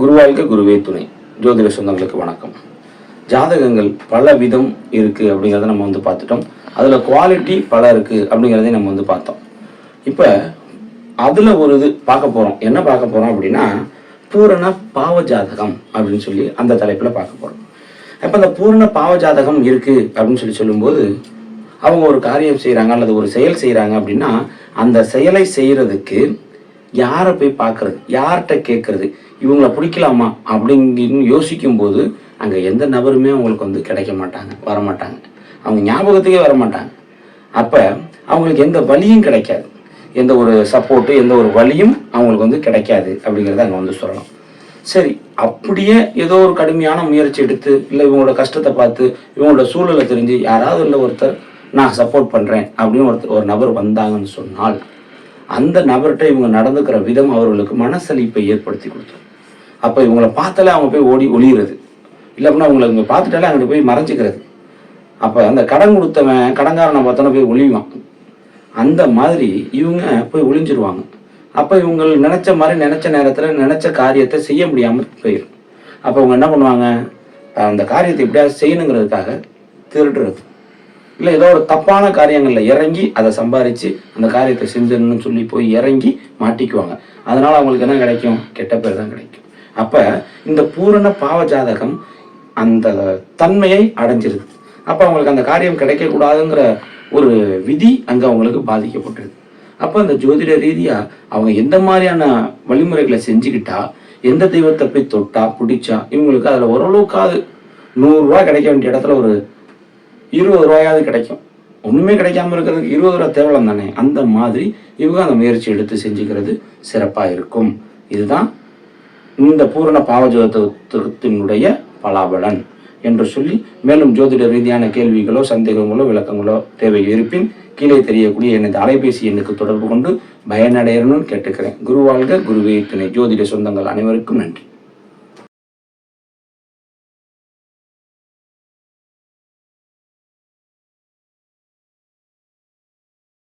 குருவாழ்க குருவே துணை. ஜோதிட சொந்தங்களுக்கு வணக்கம். ஜாதகங்கள் பல விதம் இருக்குது அப்படிங்கிறத நம்ம வந்து பார்த்துட்டோம். அதில் குவாலிட்டி பல இருக்குது அப்படிங்கிறதையும் நம்ம வந்து பார்த்தோம். இப்போ அதில் ஒரு இது பார்க்க போகிறோம் என்ன பார்க்க போகிறோம் அப்படின்னா பூரண பாவ ஜாதகம் அப்படின்னு சொல்லி அந்த தலைப்பில் பார்க்க போகிறோம் இப்போ அந்த பூரண பாவ ஜாதகம் இருக்குது அப்படின்னு சொல்லி சொல்லும்போது அவங்க ஒரு காரியம் செய்கிறாங்க அல்லது ஒரு செயல் செய்கிறாங்க அப்படின்னா அந்த செயலை செய்கிறதுக்கு யாரை போய் பார்க்கறது? யார்கிட்ட கேட்கறது? இவங்கள பிடிக்கலாமா? அப்படிங்கின்னு யோசிக்கும் போது அங்கே எந்த நபருமே அவங்களுக்கு வந்து கிடைக்க மாட்டாங்க வரமாட்டாங்க. அவங்க ஞாபகத்துக்கே வர மாட்டாங்க அப்போ அவங்களுக்கு எந்த வழியும் கிடைக்காது. எந்த ஒரு சப்போர்ட்டு எந்த ஒரு வழியும் அவங்களுக்கு வந்து கிடைக்காது அப்படிங்கிறத அங்கே வந்து சொல்லலாம். சரி அப்படியே ஏதோ ஒரு கடுமையான முயற்சி எடுத்து இல்லை இவங்களோட கஷ்டத்தை பார்த்து இவங்களோட சூழலை தெரிஞ்சு யாராவது இல்லை ஒருத்தர் நான் சப்போர்ட் பண்ணுறேன் அப்படின்னு ஒருத்தர் ஒரு நபர் வந்தாங்கன்னு சொன்னால் அந்த நபர்கிட்ட இவங்க நடந்துக்கிற விதம் அவர்களுக்கு மனசலிப்பை ஏற்படுத்தி கொடுத்தோம் அப்போ இவங்கள பார்த்தாலே அவங்க போய் ஓடி ஒளியிறது. இல்லை அப்படின்னா அவங்களை இவங்க பார்த்துட்டாலே அங்கிட்டு போய் மறைஞ்சிக்கிறது. அப்போ அந்த கடன் கொடுத்தவன் கடன்காரனை பார்த்தோன்னா போய் ஒளிவான் அந்த மாதிரி இவங்க போய் ஒளிஞ்சிருவாங்க. அப்போ இவங்க நினச்ச மாதிரி நினச்ச நேரத்தில் நினச்ச காரியத்தை செய்ய முடியாமல் போயிடும் அப்போ இவங்க என்ன பண்ணுவாங்க? அந்த காரியத்தை எப்படியாவது செய்யணுங்கிறதுக்காக திருடுறது. இல்லை ஏதோ ஒரு தப்பான காரியங்களில் இறங்கி அதை சம்பாரித்து அந்த காரியத்தை செஞ்சிடணும்னு சொல்லி போய் இறங்கி மாட்டிக்குவாங்க. அதனால் அவங்களுக்கு என்ன கிடைக்கும்? கெட்ட பேர் தான் கிடைக்கும். அப்போ இந்த பூரண பாவ ஜாதகம் அந்த தன்மையை அடைஞ்சிருது. அப்போ அவங்களுக்கு அந்த காரியம் கிடைக்கக்கூடாதுங்கிற ஒரு விதி அங்கே அவங்களுக்கு பாதிக்கப்பட்டுருது. அப்போ அந்த ஜோதிட ரீதியாக அவங்க எந்த மாதிரியான வழிமுறைகளை செஞ்சுக்கிட்டா எந்த தெய்வத்தை போய் தொட்டா பிடிச்சா இவங்களுக்கு அதில் ஓரளவுக்காவது நூறுரூவா கிடைக்க வேண்டிய இடத்துல ஒரு இருபது ரூபாயாவது கிடைக்கும். ஒன்றுமே கிடைக்காம இருக்கிறதுக்கு இருபது ரூபா தேவலம் தானே? அந்த மாதிரி இவங்க அந்த முயற்சி எடுத்து செஞ்சுக்கிறது சிறப்பாக இருக்கும். இதுதான் இந்த பூரண பாவஜோதத்தினுடைய பலாபலன் என்று சொல்லி மேலும் ஜோதிட ரீதியான கேள்விகளோ சந்தேகங்களோ விளக்கங்களோ தேவை இருப்பின் கீழே தெரியக்கூடிய எனது அலைபேசி எண்ணுக்கு தொடர்பு கொண்டு பயனடையணும்னு கேட்டுக்கிறேன். குருவாழ்க குருவே துணை ஜோதிட சொந்தங்கள் அனைவருக்கும் நன்றி.